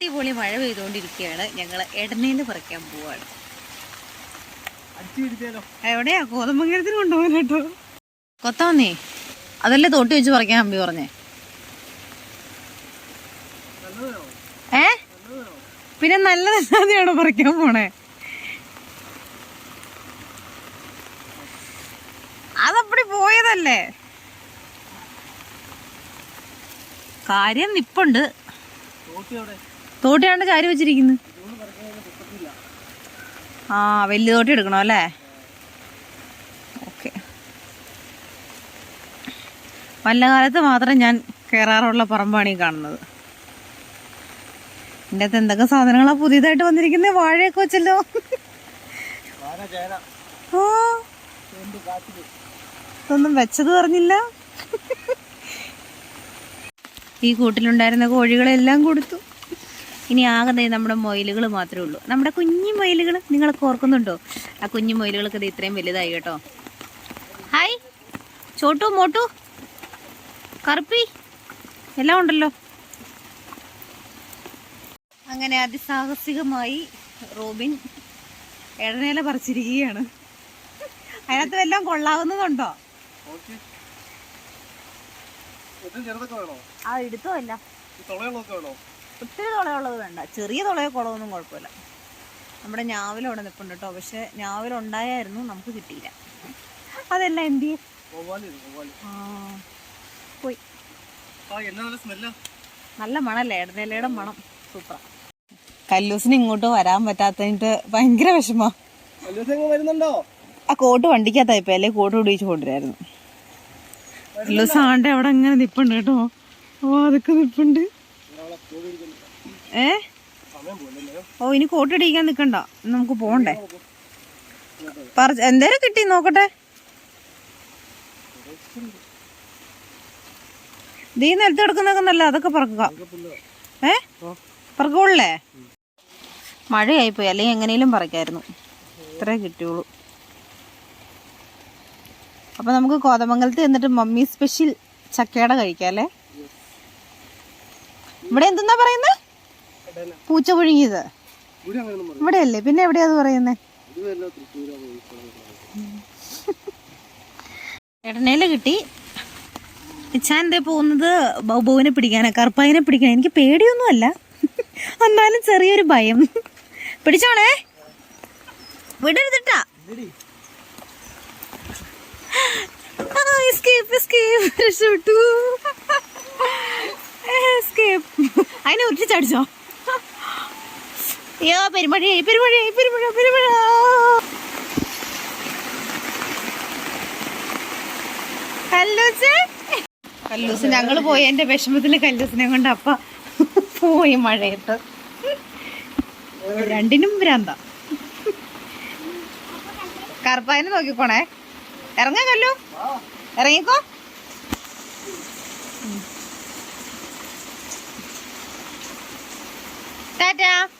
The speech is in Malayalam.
അടിപൊളി മഴ പെയ്തുകൊണ്ടിരിക്കുകയാണ്. ഞങ്ങൾ എടനേന്ന് പറിക്കാൻ പോവാണ്. എവിടെയാ? കോതമംഗലത്തിന് കൊണ്ടുപോകാൻ കേട്ടോ. കൊത്താന്നേ അതല്ലേ തോട്ടി വെച്ച് പറിക്കാൻ അമ്പി പറഞ്ഞേ. ഏ? പിന്നെ നല്ല നല്ലതല്ലാതെയാണോ പറിക്കാൻ പോണേ? അതപ്പടി പോയതല്ലേ? കാര്യം നിപ്പുണ്ട്. തോട്ടിയാണ്ട് കാര്യം വെച്ചിരിക്കുന്നത് ആ വലിയ തോട്ടി എടുക്കണോ അല്ലേ? ഓക്കെ. വല്ല കാലത്ത് മാത്രം ഞാൻ കയറാറുള്ള പറമ്പാണ് ഈ കാണുന്നത്. എന്റെ അകത്ത് എന്തൊക്കെ സാധനങ്ങളാ പുതിയതായിട്ട് വന്നിരിക്കുന്നത് വാഴയൊക്കെ വെച്ചല്ലോ. ഓ. ഇതൊന്നും വെച്ചത് പറഞ്ഞില്ല. ഈ കൂട്ടിലുണ്ടായിരുന്ന കോഴികളെല്ലാം കൊടുത്തു. ഇനി ആകുന്നേ നമ്മുടെ മൊയിലുകൾ മാത്രമേ ഉള്ളൂ. നമ്മുടെ കുഞ്ഞു മൊയിലുകൾ നിങ്ങളൊക്കെ ഓർക്കുന്നുണ്ടോ? ആ കുഞ്ഞു മൊയിലുകളൊക്കെ ഇത് ഇത്രയും വലുതായി കേട്ടോ. ഹായ്. ചോട്ടു മോട്ടു. കറുപ്പി. എല്ലാം ഉണ്ടല്ലോ. അങ്ങനെ അതിസാഹസികമായി റോബിൻ ഇടനേല പറിച്ചിരിക്കുകയാണ്. അതിനകത്ത് എല്ലാം കൊള്ളാവുന്നതുണ്ടോ ആ എടുത്തോ അല്ല ഒത്തിരി തുളയുള്ളത് വേണ്ട. ചെറിയ തുളയോ കുളമൊന്നും കുഴപ്പമില്ല. നമ്മുടെ ഞാവിലവിടെ നിൽപ്പുണ്ട് കേട്ടോ. പക്ഷെ ഞാവൽ ഉണ്ടായായിരുന്നു നമുക്ക് കിട്ടിയില്ല. അതെല്ലാം എന്ത് പോയി. നല്ല നല്ല മണല്ലേ? ഇടനിലയുടെ മണം. സൂപ്പർ കല്ലൂസിന് ഇങ്ങോട്ട് വരാൻ പറ്റാത്തതിന്റെ ഭയങ്കര വിഷമ. വരുന്നുണ്ടോ? ആ കോട്ട് വണ്ടിക്കകത്തായിപ്പോ അല്ലേ കോട്ട് പിടിച്ച് കൊണ്ടുവരായിരുന്നു. കല്ലൂസ് ആണ്ട് അവിടെ അങ്ങനെ നിപ്പുണ്ട് കേട്ടോ. ഓ അതൊക്കെ നിപ്പുണ്ട്. ഏ? ഓ ഇനി കോട്ട് ഇടിക്കാൻ നിക്കണ്ട. നമുക്ക് പോണ്ടേ. പറ എന്തേലും കിട്ടി നോക്കട്ടെ. ദീ നിലത്ത് കിടക്കുന്നൊക്കെ നല്ല അതൊക്കെ പറക്കുക. ഏ? പറക്കുള്ളേ മഴയായിപ്പോയി. അല്ലെങ്കിൽ എങ്ങനെയും പറിക്കായിരുന്നു. ഇത്രേ കിട്ടിയുള്ളൂ. അപ്പൊ നമുക്ക് കോതമംഗലത്ത് എന്നിട്ട് മമ്മി സ്പെഷ്യൽ ചക്കയുടെ കഴിക്കാം അല്ലേ? ഇവിടെ എന്തെന്നാ പറയുന്നത് പൂച്ച പുഴുങ്ങിയത്. ഇവിടെ അല്ലേ പിന്നെ എവിടെയാ അത് പറയുന്നത്. എടനേല കിട്ടി. ഇച്ഛാൻ എന്തേ പോകുന്നത് ബൗബുവിനെ പിടിക്കാനാ കറുപ്പായിനെ പിടിക്കാൻ. എനിക്ക് പേടിയൊന്നുമല്ല. എന്നാലും ചെറിയൊരു ഭയം. പിടിച്ചോണേ വിടരുതിട്ടാ എസ്കേപ്പ് എസ്കേപ്പ് രക്ഷപ്പെട്ടു എസ്കേപ്പ് ഉരുട്ടിച്ചടിച്ചോ അയ്യോ പെരുമഴയായി പെരുമഴയായി പെരുമഴ പെരുമഴ. കല്ലൂസ്? കല്ലൂസ് ഞങ്ങൾ പോയി എന്റെ വിഷമത്തിൽ കല്ലൂസിനെ കൊണ്ട് അപ്പ പോയി മഴയത്ത്. രണ്ടിനും ഭ്രാന്ത. കറുപ്പായനെ നോക്കിക്കോണേ. ഇറങ്ങാ കല്ലു. ഇറങ്ങിക്കോ. Bye, down.